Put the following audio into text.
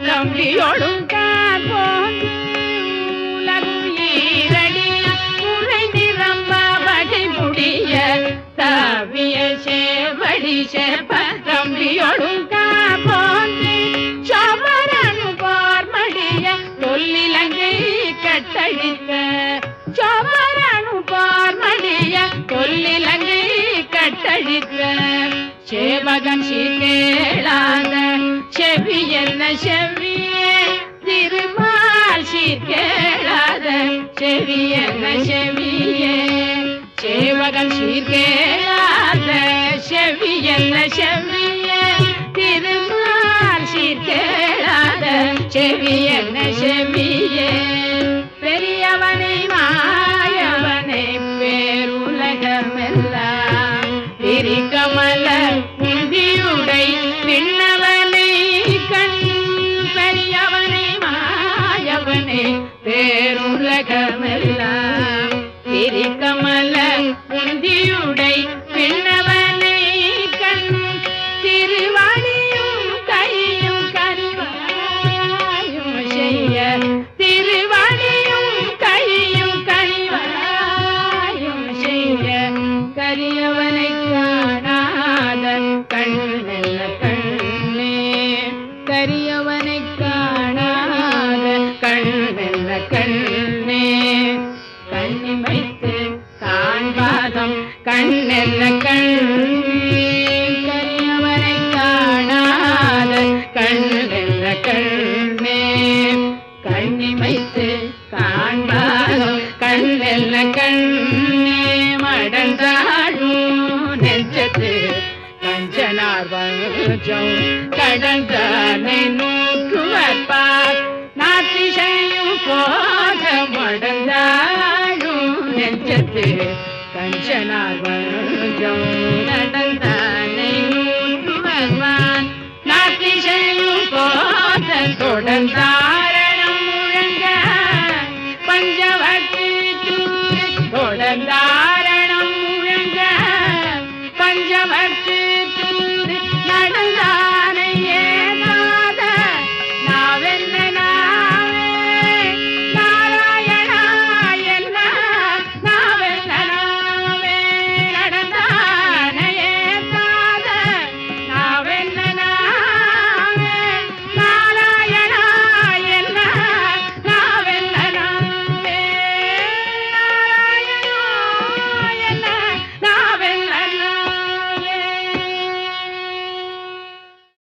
தம்பியோடும் போன்று உலகும் உரை நிரம்ப வகை முடிய தவிய சேவடி சேப்ப தம்பியோடும் போன்று சோமரனு பார்மடிய தொல்லிலங்கை கட்டழித்த சோமரனு பார்மடிய தொல்லிலங்கை கட்டழித்த சேவகன் சீர்கேளாத செவி என்ன செவியே? திருமால் சீர்கேளாத செவி என்ன செவியே? சேவகன் சீர்கேளாத செவி என்ன செவியே? திருமால் சீர்கேளாத செவி என்ன செவியே? பேருலகமெல்லாம் விரிகமல கண்ணே. கண்ணி வைத்து காண்பாதம் கண்ணெல்ல கண்ணே. காணாத கண்ணெல்ல கண்ணே. கண்ணி வைத்து காண்பாதம் கண்ணெல்ல கண்ணே. மடந்தாடும் நெஞ்சத்து கஞ்சனார் வஞ்சம் கடந்தானை நெஞ்சத்து கஞ்சனார் வஞ்சம் கடந்தானை நூற்றுவப்பார் நாத்திசையும் போக தொடர்ந்தாரணம் முழங்க